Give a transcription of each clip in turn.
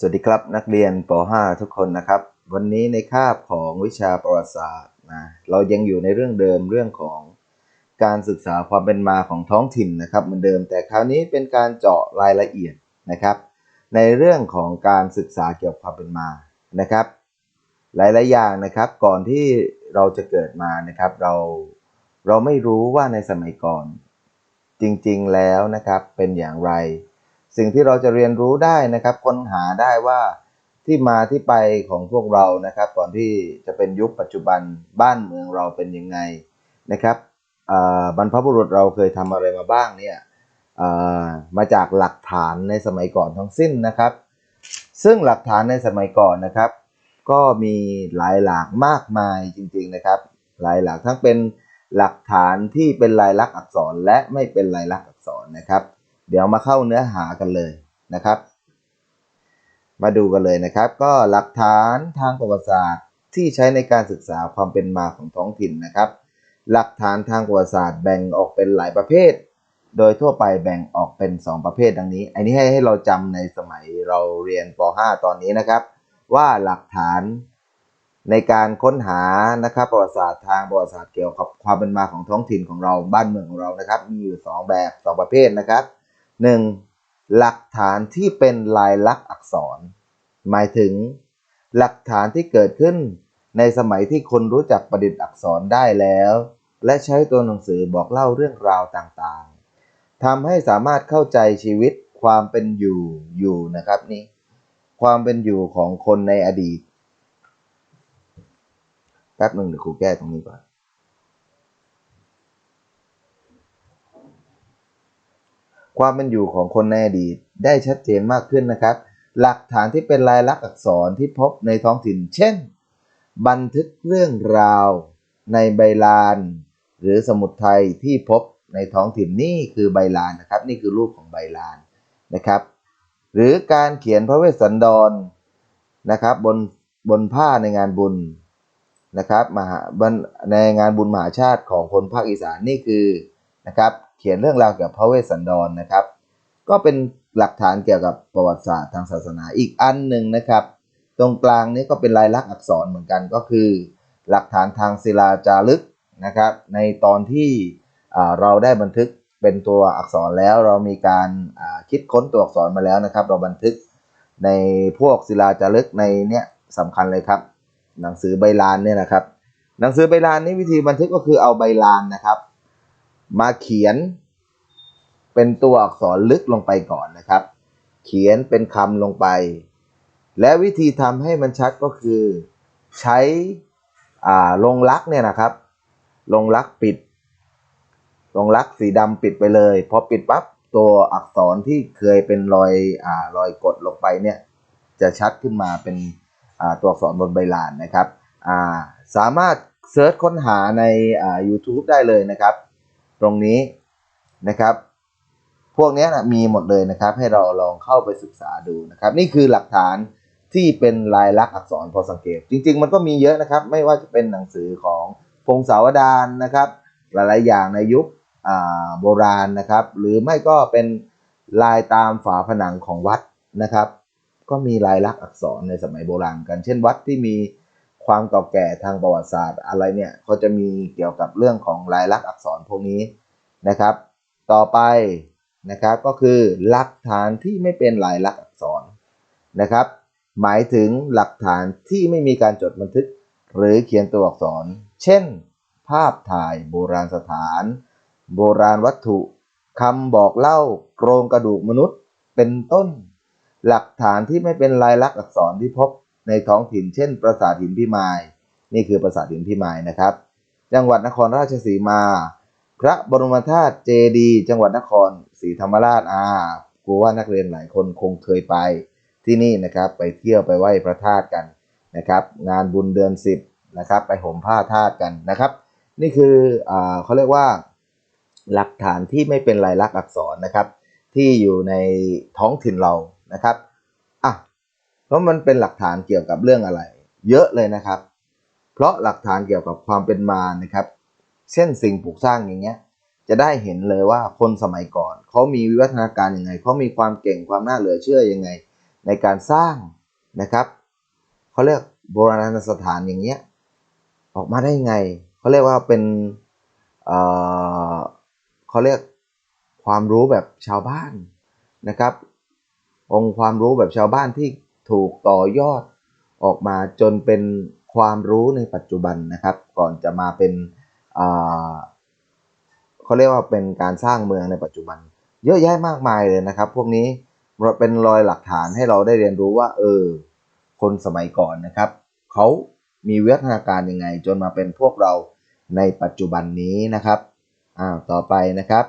สวัสดีครับนักเรียนป .5 ทุกคนนะครับ วันนี้ในคาบของวิชาประวัติศาสตร์นะเรายังอยู่ในเรื่องเดิมเรื่องของการศึกษาความเป็นมาของท้องถิ่นนะครับเหมือนเดิมแต่คราวนี้เป็นการเจาะรายละเอียดนะครับ ในเรื่องของการศึกษาเกี่ยวกับความเป็นมานะครับ หลายๆอย่างนะครับก่อนที่เราจะเกิดมานะครับ เราเราไม่รู้ว่าในสมัยก่อน จริงๆแล้วนะครับเป็นอย่างไร สิ่งที่เราจะเรียนรู้ได้นะครับค้นหาได้ว่าที่มาที่ไปของพวกเรานะครับก่อนที่จะเป็นยุคปัจจุบันบ้านเมืองเราเป็นยังไงนะครับบรรพบุรุษเราเคยทำอะไรมาบ้างเนี่ยมาจากหลักฐานในสมัยก่อนทั้งสิ้นนะครับ ซึ่งหลักฐานในสมัยก่อนนะครับ ก็มีหลายหลากมากมายจริงๆนะครับ หลายหลากทั้งเป็นหลักฐานที่เป็นลายลักษณ์อักษรและไม่เป็นลายลักษณ์อักษรนะครับ เดี๋ยวมาเข้าเนื้อหากันเลยนะครับ มาดูกันเลยนะครับ ก็หลักฐานทางประวัติศาสตร์ที่ใช้ในการศึกษาความเป็นมาของท้องถิ่นนะครับ หลักฐานทางประวัติศาสตร์แบ่งออกเป็นหลายประเภท โดยทั่วไปแบ่งออกเป็น 2 ประเภทดังนี้ อันนี้ให้ให้เราจำในสมัยเราเรียนป .5 ตอนนี้นะครับ ว่าหลักฐานในการค้นหานะครับประวัติศาสตร์ทางประวัติศาสตร์เกี่ยวกับความเป็นมาของท้องถิ่นของเราบ้านเมืองของเรานะครับ มีอยู่ 2 แบบสองประเภทนะครับ 1. หลักฐานที่เป็นลายลักษณ์อักษร หมายถึง หลักฐานที่เกิดขึ้น ในสมัยที่คนรู้จักประดิษฐ์อักษรได้แล้ว และใช้ตัวหนังสือบอกเล่าเรื่องราวต่างๆทำให้สามารถเข้าใจชีวิตความเป็นอยู่อยู่นะครับนี่ความเป็นอยู่ของคนในอดีตแป๊บหนึ่งเดี๋ยวครูแก้ตรงนี้ก่อน ความเป็นอยู่ของคนในอดีตได้ชัดเจนมากขึ้นนะครับ หลักฐานที่เป็นลายลักษณ์อักษรที่พบในท้องถิ่น เช่น บันทึกเรื่องราวในใบลาน หรือสมุดไทยที่พบในท้องถิ่นนี่คือใบลานนะครับ นี่คือรูปของใบลานนะครับ หรือการเขียนพระเวสสันดรนะครับบนบนผ้าในงานบุญนะครับมหาในงานบุญมหาชาติของคนภาคอีสานนี่คือนะครับ เขียนเรื่องราวเกี่ยวกับพระเวสสันดรนะครับ ก็เป็นหลักฐานเกี่ยวกับประวัติศาสตร์ทางศาสนาอีกอันหนึ่งนะครับ ตรงกลางนี้ก็เป็นลายลักษณ์อักษรเหมือนกันก็คือ หลักฐานทางศิลาจารึกนะครับ ในตอนที่เราได้บันทึกเป็นตัวอักษรแล้วเรามีการคิดค้นตัวอักษรมาแล้วนะครับ เราบันทึกในพวกศิลาจารึกในเนี้ยสำคัญเลยครับ หนังสือใบลานเนี่ยนะครับ หนังสือใบลานนี้วิธีบันทึกก็คือเอาใบลานนะครับ มาเขียน เป็นตัวอักษรลึกลงไปก่อนนะครับ เขียนเป็นคำลงไป และวิธีทำให้มันชัดก็คือ ใช้อ่าลงลักเนี่ยนะครับ ลงลักปิด ลงลักสีดำปิดไปเลย พอปิดปั๊บตัวอักษรที่เคยเป็นรอยอ่ารอยกดลงไปเนี่ย จะชัดขึ้นมาเป็นอ่าตัวอักษรบนใบลานนะครับอ่าสามารถเซิร์ชค้นหาในอ่า YouTube ได้เลยนะครับ ตรงนี้นะครับ พวกนี้นะมีหมดเลยนะครับ ให้เราลองเข้าไปศึกษาดูนะครับ นี่คือหลักฐานที่เป็นลายลักษณ์อักษรพอสังเกต จริง ๆ มันก็มีเยอะนะครับ ไม่ว่าจะเป็นหนังสือของพงศาวดารนะครับ หลายๆอย่างในยุคโบราณนะครับ หรือไม่ก็เป็นลายตามฝาผนังของวัดนะครับ ก็มีลายลักษณ์อักษรในสมัยโบราณกัน เช่นวัดที่มี ความเก่าแก่ทางประวัติศาสตร์อะไรเนี่ยก็จะมีเกี่ยวกับเรื่องของลายลักษณ์อักษรพวกนี้นะครับ ต่อไปนะครับก็คือหลักฐานที่ไม่เป็นลายลักษณ์อักษรนะครับ หมายถึงหลักฐานที่ไม่มีการจดบันทึกหรือเขียนตัวอักษร เช่น ภาพถ่ายโบราณสถาน โบราณวัตถุคำบอกเล่าโครงกระดูกมนุษย์เป็นต้น หลักฐานที่ไม่เป็นลายลักษณ์อักษรที่พบ ในท้องถิ่นเช่น ปราสาทหินพิมาย นี่คือปราสาทหินพิมายนะครับ จังหวัดนครราชสีมา พระบรมธาตุเจดีจังหวัดนครศรีธรรมราชอ่ากูว่านักเรียนหลายคนคงเคยไปที่นี่นะครับไปเที่ยวไปไหว้พระธาตุกันนะครับ งานบุญเดือนสิบนะครับ ไปห่มผ้าธาตุกันนะครับ นี่คืออเขาเรียกว่าหลักฐานที่ไม่เป็นลายลักษณ์อักษรนะครับ ที่อยู่ในท้องถิ่นเรานะครับ เพราะมันเป็นหลักฐานเกี่ยวกับเรื่องอะไร เยอะเลยนะครับ เพราะหลักฐานเกี่ยวกับความเป็นมานะครับ เช่นสิ่งปลูกสร้างอย่างเงี้ยจะได้เห็นเลยว่าคนสมัยก่อนเขามีวิวัฒนาการยังไงเขามีความเก่งความน่าเหลือเชื่อยังไง ในการสร้างนะครับเขาเรียกโบราณสถานอย่างเงี้ยออกมาได้ไงเขาเรียกว่าเป็นเอ่อเขาเรียกความรู้แบบชาวบ้านนะครับ องค์ความรู้แบบชาวบ้านที่ ถูกต่อยอดออกมาจนเป็นความรู้ในปัจจุบันนะครับ ก่อนจะมาเป็นเขาเรียกว่าเป็นการสร้างเมืองในปัจจุบัน เยอะแยะมากมายเลยนะครับ พวกนี้เป็นรอยหลักฐานให้เราได้เรียนรู้ว่า เออ คนสมัยก่อนนะครับเขามีวิวัฒนาการยังไง จนมาเป็นพวกเราในปัจจุบันนี้นะครับอ้าวต่อไปนะครับ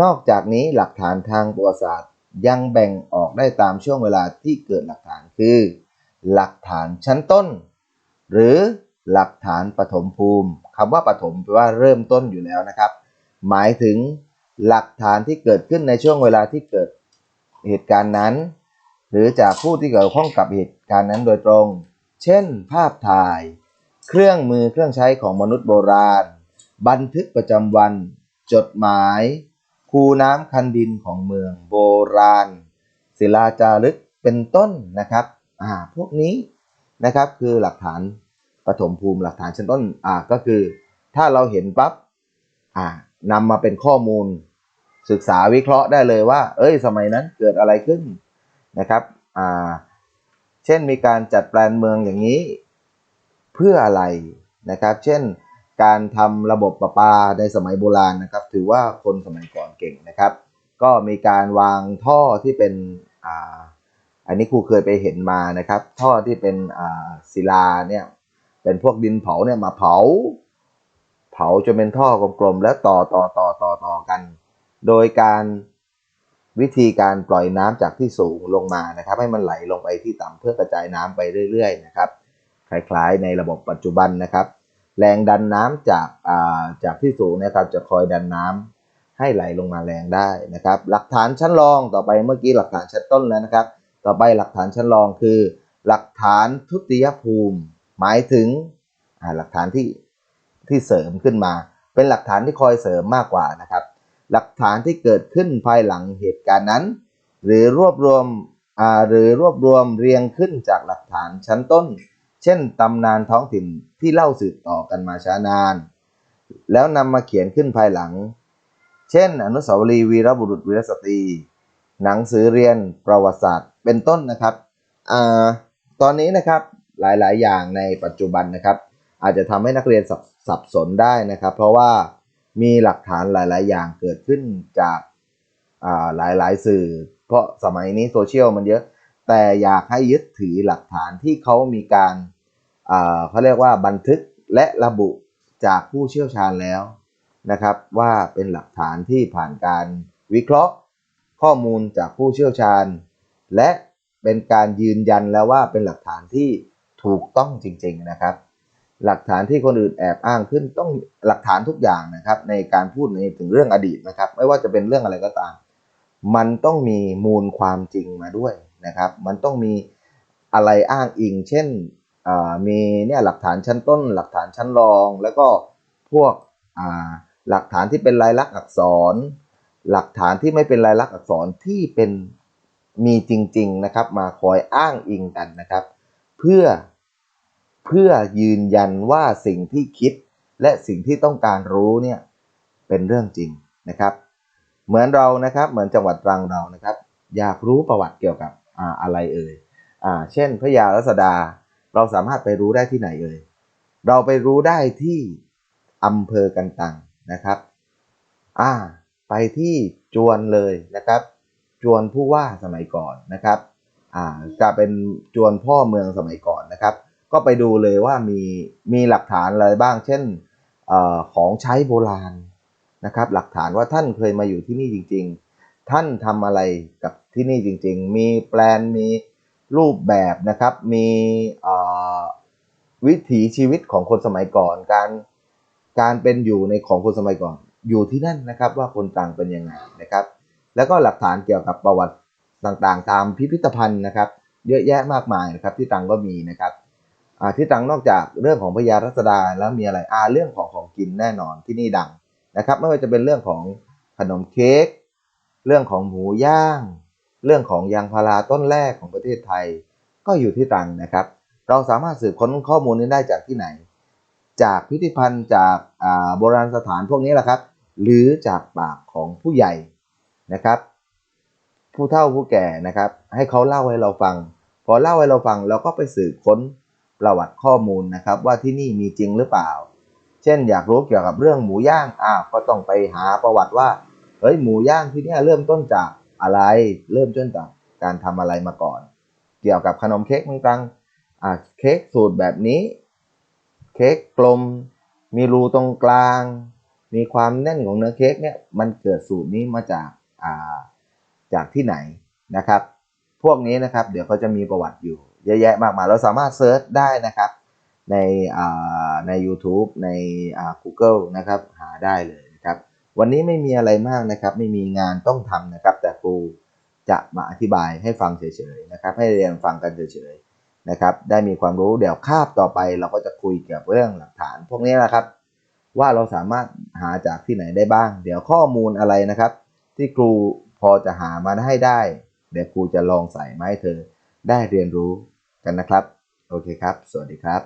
นอกจากนี้หลักฐานทางประวัติศาสตร์ ยังแบ่งออกได้ตามช่วงเวลาที่เกิดหลักฐานคือ หลักฐานชั้นต้น หรือหลักฐานปฐมภูมิคำว่าปฐมแปลว่าเริ่มต้นอยู่แล้วนะครับ หมายถึงหลักฐานที่เกิดขึ้นในช่วงเวลาที่เกิดเหตุการณ์นั้น หรือจากผู้ที่เกี่ยวข้องกับเหตุการณ์นั้นโดยตรง เช่น ภาพถ่าย เครื่องมือเครื่องใช้ของมนุษย์โบราณ บันทึกประจำวัน จดหมาย คูน้ำคันดินของเมืองโบราณ ศิลาจารึกเป็นต้นนะครับอ่าพวกนี้นะครับคือหลักฐานปฐมภูมิหลักฐานชั้นต้นอ่าก็คือ ถ้าเราเห็นปั๊บอ่านำมาเป็นข้อมูล ศึกษาวิเคราะห์ได้เลยว่า เอ้ยสมัยนั้นเกิดอะไรขึ้นนะครับอ่าเช่นมีการจัดแปลนเมืองอย่างนี้ เพื่ออะไรนะครับ เช่นการทำระบบประปาในสมัยโบราณนะครับ ถือว่าคนสมัยก่อน เก่งนะครับ ก็มีการวางท่อที่เป็นอ่าอันนี้ครูเคยไปเห็นมานะครับ ท่อที่เป็นอ่าศิลาเนี่ยเป็นพวกดินเผาเนี่ยมาเผา เผาจนเป็นท่อกลมๆแล้วต่อต่อต่อต่อต่อกัน โดยการวิธีการปล่อยน้ำจากที่สูงลงมานะครับ ให้มันไหลลงไปที่ต่ำเพื่อกระจายน้ำไปเรื่อยๆนะครับคล้ายๆในระบบปัจจุบันนะครับ แรงดันน้ำจากอ่าจากที่สูงนะครับจะคอยดันน้ำ ให้ไหลลงมาแรงได้นะครับ หลักฐานชั้นรองต่อไปเมื่อกี้หลักฐานชั้นต้นแล้วนะครับ ต่อไปหลักฐานชั้นรองคือ หลักฐานทุติยภูมิ หมายถึงหลักฐานที่ที่เสริมขึ้นมา เป็นหลักฐานที่คอยเสริมมากกว่านะครับ หลักฐานที่เกิดขึ้นภายหลังเหตุการณ์นั้น หรือรวบรวมหรือรวบรวมเรียงขึ้นจากหลักฐานชั้นต้น เช่นตำนานท้องถิ่นที่เล่าสืบต่อกันมาช้านาน แล้วนำมาเขียนขึ้นภายหลัง เช่น อนุสาวรีย์วีรบุรุษวีรสตรี หนังสือเรียนประวัติศาสตร์ เป็นต้นนะครับอตอนนี้นะครับหลายๆ อย่างในปัจจุบันนะครับ อาจจะทำให้นักเรียนสับสบสนได้นะครับ เพราะว่ามีหลักฐานหลาย ๆ อย่างเกิดขึ้นจากาหลาย ๆ สื่อ เพราะสมัยนี้โซเชียลมันเยอะ แต่อยากให้ยึดถือหลักฐานที่เขามีการเขาเรียกว่าบันทึกและระบุจากผู้เชี่ยวชาญแล้ว นะครับว่าเป็นหลักฐานที่ผ่านการวิเคราะห์ ข้อมูลจากผู้เชี่ยวชาญ และเป็นการยืนยันแล้วว่าเป็นหลักฐานที่ถูกต้องจริง ๆนะครับ หลักฐานที่คนอื่นแอบอ้างขึ้นต้องหลักฐานทุกอย่างนะครับ ในการพูดในถึงเรื่องอดีตนะครับ ไม่ว่าจะเป็นเรื่องอะไรก็ตาม มันต้องมีมูลความจริงมาด้วยนะครับ มันต้องมีอะไรอ้างอิง เช่นมีเนี่ยหลักฐานชั้นต้น หลักฐานชั้นรอง แล้วก็พวกอ่า หลักฐานที่เป็นลายลักษณ์อักษร หลักฐานที่ไม่เป็นลายลักษณ์อักษรที่เป็นมีจริง ๆนะครับ มาคอยอ้างอิงกันนะครับ เพื่อเพื่อยืนยันว่าสิ่งที่คิดและสิ่งที่ต้องการรู้เนี่ยเป็นเรื่องจริงนะครับ เหมือนเรานะครับเหมือนจังหวัดตรังเรานะครับ อยากรู้ประวัติเกี่ยวกับอ่าอะไรเอ่ยอ่าเช่น พระยารัศดาเราสามารถไปรู้ได้ที่ไหนเอ่ยเราไปรู้ได้ที่อำเภอกันตัง นะครับอ่าไปที่จวนเลยนะครับ จวนผู้ว่าสมัยก่อนนะครับอ่าจะเป็นจวนพ่อเมืองสมัยก่อนนะครับ ก็ไปดูเลยว่ามีมีหลักฐานอะไรบ้าง เช่นอ่อของใช้โบราณนะครับ หลักฐานว่าท่านเคยมาอยู่ที่นี่จริง ๆ ท่านทำอะไรกับที่นี่จริง ๆ มีแปลนมีรูปแบบนะครับ มีอ่อวิถีชีวิตของคนสมัยก่อนการ การเป็นอยู่ในของคนสมัยก่อน อยู่ที่นั่นนะครับว่าคนตรังเป็นยังไงนะครับ แล้วก็หลักฐานเกี่ยวกับประวัติต่างๆ ตามพิพิธภัณฑ์นะครับ เยอะแยะมากมายนะครับที่ตังก็มีนะครับที่ตังนอกจากเรื่องของพญารัศดาแล้วมีอะไรอ่าเรื่องของของกินแน่นอนที่นี่ดังนะครับ ไม่ว่าจะเป็นเรื่องของขนมเค้กเรื่องของหมูย่าง เรื่องของยางพาราต้นแรกของประเทศไทย ก็อยู่ที่ตังนะครับ เราสามารถสืบค้นข้อมูลนี้ได้จากที่ไหน จากพิพิธภัณฑ์จากโบราณสถานพวกนี้แหละครับ หรือจากปากของผู้ใหญ่นะครับ ผู้เฒ่าผู้แก่นะครับ ให้เขาเล่าให้เราฟัง พอเล่าให้เราฟังเราก็ไปสืบค้นประวัติข้อมูลนะครับ ว่าที่นี่มีจริงหรือเปล่า เช่นอยากรู้เกี่ยวกับเรื่องหมูย่างอ่าก็ต้องไปหาประวัติว่าเฮ้ยหมูย่างที่นี่เริ่มต้นจากอะไร เริ่มต้นจากการทำอะไรมาก่อน เกี่ยวกับขนมเค้กต่างๆอ่าเค้กสูตรแบบนี้ เค้กกลม มีรูตรงกลาง มีความแน่นของเนื้อเค้กเนี่ยมันเกิดสูตรนี้มาจากอ่าจากที่ไหนนะครับ พวกนี้นะครับเดี๋ยวเขาจะมีประวัติอยู่เยอะแยะมากมายเราสามารถเซิร์ชได้นะครับในใน YouTube ใน Google นะครับหาได้เลยนะครับ วันนี้ไม่มีอะไรมากนะครับ ไม่มีงานต้องทำนะครับ แต่ครูจะมาอธิบายให้ฟังเฉยๆนะครับ ให้เรียนฟังกันเฉยๆ นะครับ ได้มีความรู้เดี๋ยวคาบต่อไป เราก็จะคุยเกี่ยวกับเรื่องหลักฐาน พวกนี้นะครับ ว่าเราสามารถหาจากที่ไหนได้บ้าง เดี๋ยวข้อมูลอะไรนะครับ ที่ครูพอจะหามาให้ได้ เดี๋ยวครูจะลองใส่มให้เธอได้เรียนรู้กันนะครับ โอเคครับ สวัสดีครับ